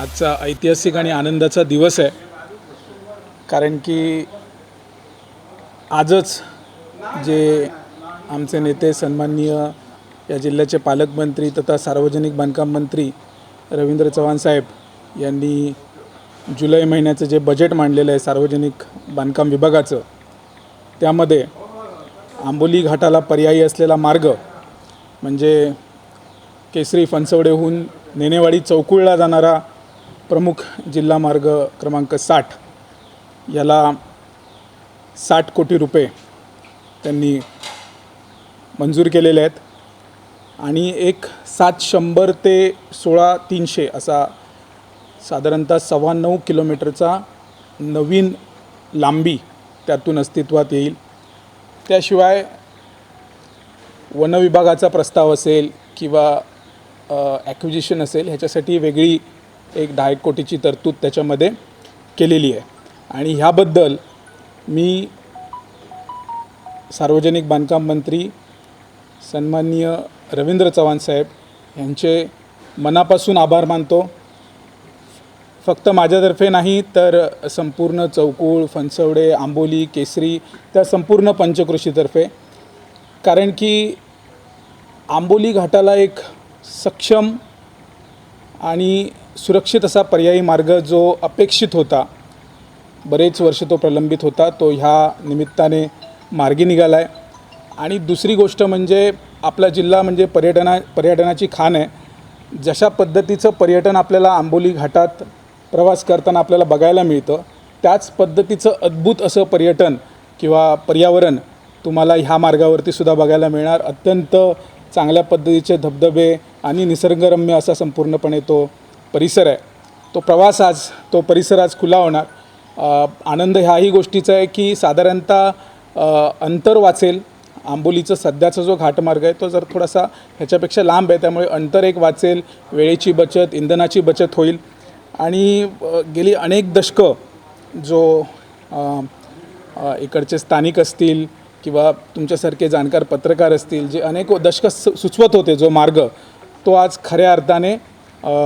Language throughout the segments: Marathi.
आजचा ऐतिहासिक आणि आनंदाचा दिवस आहे. कारण की आजच जे आमचे नेते सन्माननीय या जिल्ह्याचे पालकमंत्री तथा सार्वजनिक बांधकाम मंत्री रवींद्र चव्हाण साहेब यांनी जुलै महिन्याचं जे बजेट मांडलेलं आहे सार्वजनिक बांधकाम विभागाचं त्यामध्ये आंबोली घाटाला पर्यायी असलेला मार्ग म्हणजे केसरी फणसवडेहून नेनेवाडी चौकुळला जाणारा प्रमुख जिल्हा मार्ग क्रमांक साठ. याला साठ कोटी रुपये त्यांनी मंजूर केलेले आहेत. आणि एक सात शंभर ते सोळा तीनशे असा साधारणतः सव्वा नऊ किलोमीटरचा नवीन लांबी त्यातून अस्तित्वात येईल. त्याशिवाय वनविभागाचा प्रस्ताव असेल किंवा ॲक्विजिशन असेल ह्याच्यासाठी वेगळी एक दहा एक कोटीची तरतूद त्याच्यामध्ये केलेली आहे. आणि ह्याबद्दल मी सार्वजनिक बांधकाम मंत्री सन्माननीय रवींद्र चव्हाण साहेब यांचे मनापासून आभार मानतो. फक्त माझ्यातर्फे नाही तर संपूर्ण चौकूळ फणसवडे आंबोली केसरी त्या संपूर्ण पंचकृषीतर्फे. कारण की आंबोली घाटाला एक सक्षम आणि सुरक्षित असा पर्यायी मार्ग जो अपेक्षित होता बरेच वर्ष तो प्रलंबित होता तो ह्या निमित्ताने मार्गी निघाला आहे आणि दुसरी गोष्ट म्हणजे आपला जिल्हा म्हणजे पर्यटना पर्यटनाची खाण आहे. जशा पद्धतीचं पर्यटन आपल्याला आंबोली घाटात प्रवास करताना आपल्याला बघायला मिळतं त्याच पद्धतीचं अद्भुत असं पर्यटन किंवा पर्यावरण तुम्हाला ह्या मार्गावरती सुद्धा बघायला मिळणार. अत्यंत चांगल्या पद्धतीचे धबधबे आणि निसर्गरम्य असा संपूर्णपणे तो परिसर आहे. तो प्रवास आज तो परिसर आज खुला होणार. आनंद ह्याही गोष्टीचा आहे की साधारणतः अंतर वाचेल. आंबोलीचं सध्याचा जो घाटमार्ग आहे तो जर थोडासा ह्याच्यापेक्षा लांब आहे त्यामुळे अंतर एक वाचेल वेळेची बचत इंधनाची बचत होईल. आणि गेली अनेक दशकं जो इकडचे स्थानिक असतील किंवा तुमच्यासारखे जाणकार पत्रकार असतील जे अनेक दशकं सु सुचवत होते जो मार्ग तो आज खऱ्या अर्थाने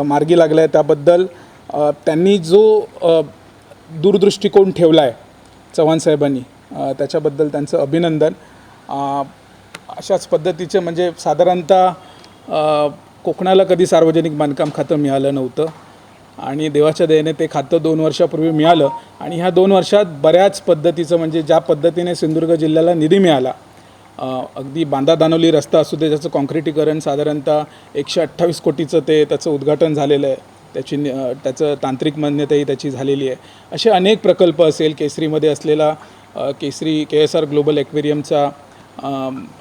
मार्गी लागला आहे त्याबद्दल त्यांनी जो दूरदृष्टिकोन ठेवला आहे चव्हाण साहेबांनी त्याच्याबद्दल त्यांचं अभिनंदन. अशाच पद्धतीचे म्हणजे साधारणतः कोकणाला कधी सार्वजनिक बांधकाम खातं मिळालं नव्हतं. आणि देवाच्या दयेने ते खातं दोन वर्षापूर्वी मिळालं. आणि ह्या दोन वर्षात बऱ्याच पद्धतीचं म्हणजे ज्या पद्धतीने सिंधुदुर्ग जिल्ह्याला निधी मिळाला अगदी बांदा दानवली रस्ता असू दे त्याचं कॉन्क्रिटीकरण साधारणतः एकशे अठ्ठावीस कोटीचं ते त्याचं उद्घाटन झालेलं आहे. त्याची त्याचं तांत्रिक मान्यताही त्याची झालेली आहे. असे अनेक प्रकल्प असेल केसरीमध्ये असलेला Kesari K S R global ॲक्वेरियमचा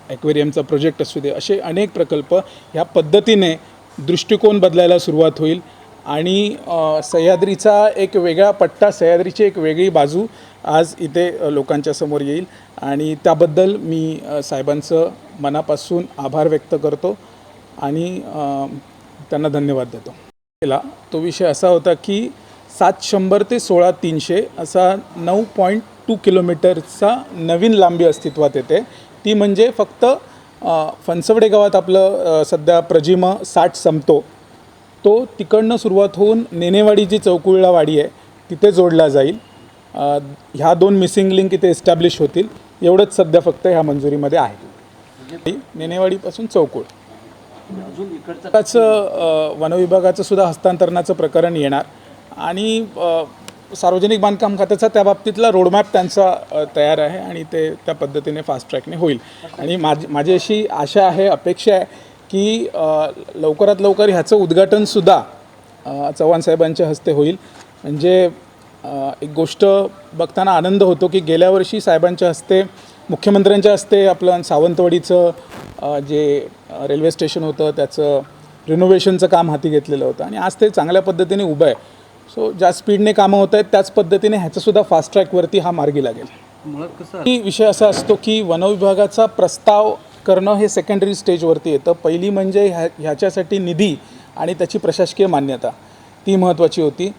ॲक्वेरियमचा प्रोजेक्ट असू दे असे अनेक प्रकल्प ह्या पद्धतीने दृष्टिकोन बदलायला सुरुवात होईल. आणि सह्याद्रीचा एक वेगळा पट्टा सह्याद्रीची एक वेगळी बाजू आज इथे लोकांच्या समोर येईल. आणि त्याबद्दल मी साहेबांचं मनापासून आभार व्यक्त करतो आणि त्यांना धन्यवाद देतो. केला तो विषय असा होता की सात शंभर ते सोळा तीनशे असा नऊ पॉईंट टू किलोमीटरचा नवीन लांबी अस्तित्वात येते. ती म्हणजे फक्त फणसवडे गावात आपलं सध्या प्रजिम साठ संपतो. तो तिकडनं सुरुवात होऊन नेनेवाडी जी चौकुळला वाडी आहे तिथे जोडला जाईल. ह्या दोन मिसिंग लिंक इथे एस्टॅब्लिश होतील. एवढंच सध्या फक्त ह्या मंजुरीमध्ये आहे. नेनेवाडीपासून चौकुळ. त्याचं वनविभागाचं सुद्धा हस्तांतरणाचं प्रकरण येणार. आणि सार्वजनिक बांधकाम खात्याचा त्या बाबतीतला रोडमॅप त्यांचा तयार आहे आणि ते त्या पद्धतीने फास्ट ट्रॅकने होईल. आणि माझी माझी अशी आशा आहे अपेक्षा आहे की लवकरात लवकर ह्याचं उद्घाटनसुद्धा चव्हाण साहेबांच्या हस्ते होईल. म्हणजे एक गोष्ट बघताना आनंद होतो की गेल्या वर्षी साहेबांच्या हस्ते मुख्यमंत्र्यांच्या हस्ते आपलं सावंतवाडीचं जे रेल्वे स्टेशन होतं त्याचं रिनोव्हेशनचं काम हाती घेतलेलं होतं. आणि आज ते चांगल्या पद्धतीने उभं आहे. सो ज्या स्पीडने कामं होत आहेत त्याच पद्धतीने ह्याचंसुद्धा फास्ट ट्रॅकवरती हा मार्गी लागेल. मुळात कसं विषय असा असतो की वनविभागाचा प्रस्ताव करणं हे सेकंडरी स्टेजवरती येतं. पहिली म्हणजे ह्या ह्याच्यासाठी निधी आणि त्याची प्रशासकीय मान्यता. ती महत्त्वाची होती.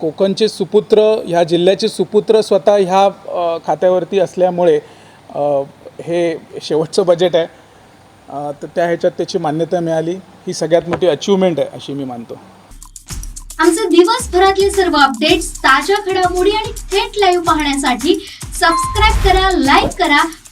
कोकणचे सुपुत्र ह्या जिल्ह्याचे सुपुत्र स्वतः ह्या खात्यावरती असल्यामुळे हे शेवटचं बजेट आहे. तर त्या ह्याच्यात त्याची मान्यता मिळाली. ही सगळ्यात मोठी अचिव्हमेंट आहे अशी मी मानतो. आमचे दिवसभरातले सर्व अपडेट्स ताज्या घडामोडी आणि थेट लाईव्ह पाहण्यासाठी सबस्क्राईब करा लाईक करा